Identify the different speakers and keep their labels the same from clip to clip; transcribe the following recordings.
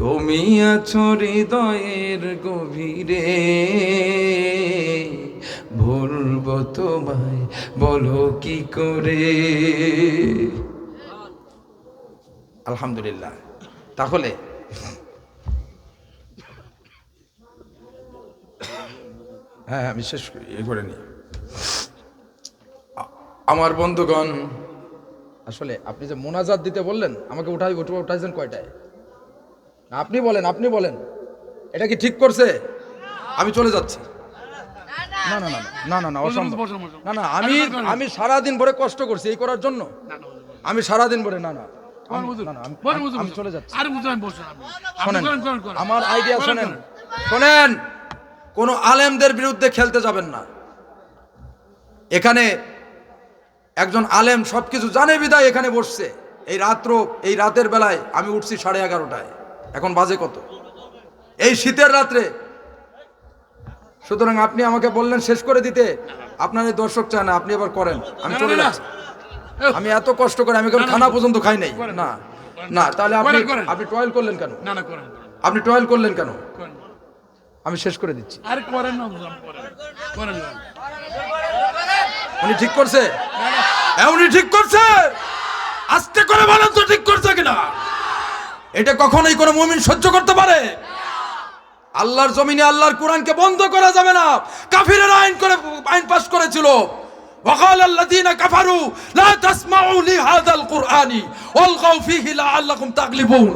Speaker 1: তুমি আছো হৃদয়ের গভীরে। ভুলব তোমায়, বলো কি করে? আলহামদুলিল্লাহ। তাহলে হ্যাঁ হ্যাঁ বিশেষ ইয়ে করে নি আমার বন্ধুগণ, আসলে আপনি যে মোনাজাত দিতে বললেন, আমাকে উঠাই উঠে উঠাইছেন কয়টায়? আপনি বলেন আপনি বলেন। এটা কি ঠিক করছে? আমি চলে যাচ্ছি। না না না না না না অসম্ভব। না না আমি আমি সারাদিন ভরে কষ্ট করছি এই করার জন্য। আমি সারাদিন ভরে না না। আমি- চলে যাচ্ছি। শোনেন আমার আইডিয়া শোনেন। শোনেন কোন আলেমদের বিরুদ্ধে খেলতে যাবেন না। এখানে একজন আলেম সবকিছু জানে বিদায় এখানে বসছে। এই রাত্র এই রাতের বেলায় আমি উঠছি সাড়ে এগারোটায়। এখন বাজে কত? এই শীতের রাত্রে। সুতরাং আপনি আমাকে বললেন শেষ করে দিতে। আপনার এই দর্শক চায় না আপনি এবার করেন। আমি চলে। যাচ্ছি। আমি এত কষ্ট করে আমি কোনো খানা পর্যন্ত খাই নাই। না না তাহলে আপনি। আপনি টয়েল করলেন কেন?
Speaker 2: না না করেন করেন,
Speaker 1: আপনি টয়েল করলেন কেন? আমি শেষ করে দিচ্ছি।
Speaker 2: আরে করেন না বুঝলাম করেন। করেন করেন।
Speaker 1: উনি ঠিক করছে? হ্যাঁ, উনি ঠিক করছে? আস্তে করে বলেন তো ঠিক করছে কিনা? এটা কখনোই কোনো মুমিন সহ্য করতে পারে আল্লাহর জমিনে আল্লাহর কোরআনকে বন্ধ করা যাবে না কাফিরের আইন করে আইন পাস করেছিল وقال الذين كفروا لا تسمعوا لهذا القرآن والغوا فيه لعلكم تغلبون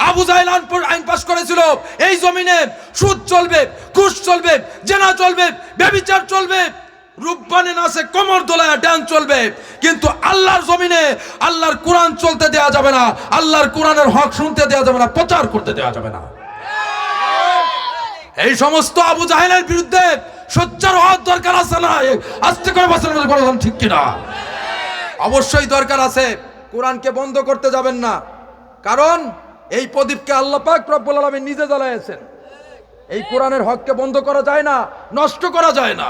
Speaker 1: আবু জাহেল আইন প- আইন পাস করেছিল এই জমিনে সুদ চলবে ঘুষ চলবে জেনা চলবে ব্যভিচার চলবে রূপবানে নাচে কোমর দোলায় ড্যান্স চলবে। কিন্তু আল্লাহর জমিনে আল্লাহর কোরআন চলতে দেয়া যাবে না। আল্লাহর কোরআনের হক শুনতে দেয়া যাবে না, প্রচার করতে দেয়া যাবে না। এই সমস্ত আবু জাহেলের বিরুদ্ধে সোচ্চার হওয়ার দরকার আছে না? আস্তে করে বছর বললাম ঠিক কিনা? অবশ্যই দরকার আছে। কোরআনকে বন্ধ করতে যাবেন না। কারণ এই প্রদীপকে আল্লাহ পাক রব্বুল আলামিন নিজে জ্বালাইছেন এই কোরআনের হককে বন্ধ করা যায় না, নষ্ট করা যায় না।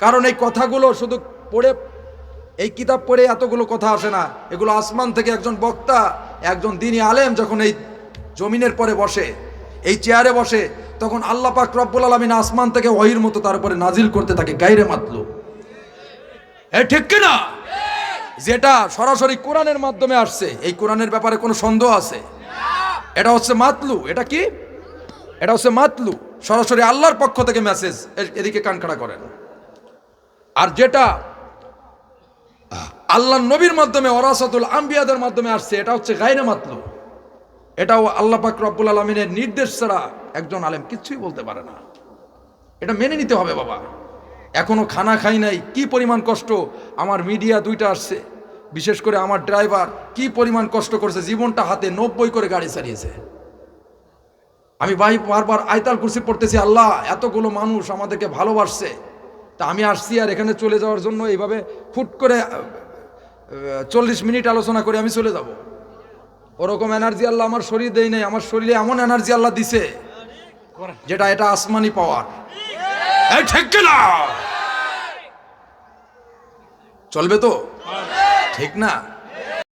Speaker 1: কারণ এই কথাগুলো শুধু পড়ে, এই কিতাব পড়ে এতগুলো কথা আসে না। এগুলো আসমান থেকে একজন বক্তা, একজন দিনী আলেম যখন এই জমিনের পরে বসে, এই চেয়ারে বসে, তখন আল্লাহ পাক রব্বুল আলমিন আসমান থেকে ওহির মতো তার উপরে নাজিল করতে থাকে গাইরে মাতলু। এ ঠিক কিনা যেটা সরাসরি কোরআনের মাধ্যমে আসছে, এই কোরআনের ব্যাপারে কোনো সন্দেহ আছে? এটা হচ্ছে মাতলু, এটা কি? এটা হচ্ছে মাতলু। সরাসরি আল্লাহর পক্ষ থেকে মেসেজ এদিকে কান খাড়া করেন। আর যেটা আল্লাহ নবীর মাধ্যমে ওরাসাতুল আম্বিয়াদের মাধ্যমে আসছে, এটা হচ্ছে গাইরে মাতলু এটাও আল্লাহ পাক রব্বুল আলমিনের নির্দেশ ছাড়া একজন আলেম কিচ্ছুই বলতে পারে না। এটা মেনে নিতে হবে বাবা। এখনও খানা খাই নাই, কি পরিমাণ কষ্ট? আমার মিডিয়া দুইটা আসছে। বিশেষ করে আমার ড্রাইভার কি পরিমাণ কষ্ট করেছে? জীবনটা হাতে নব্বই করে গাড়ি চালিয়েছে। আমি ভাই বারবার আয়তাল কুরসি পড়তেছি, আল্লাহ, এতগুলো মানুষ আমাদেরকে ভালোবাসছে। তা আমি আসছি আর এখানে চলে যাওয়ার জন্য এইভাবে ফুট করে চল্লিশ মিনিট আলোচনা করে আমি চলে যাব। ওরকম এনার্জি আল্লাহ আমার শরীর দেয় নাই, আমার শরীরে এমন এনার্জি আল্লাহ দিছে যেটা এটা আসমানি পাওয়ার চলবে তো? ঠিক না?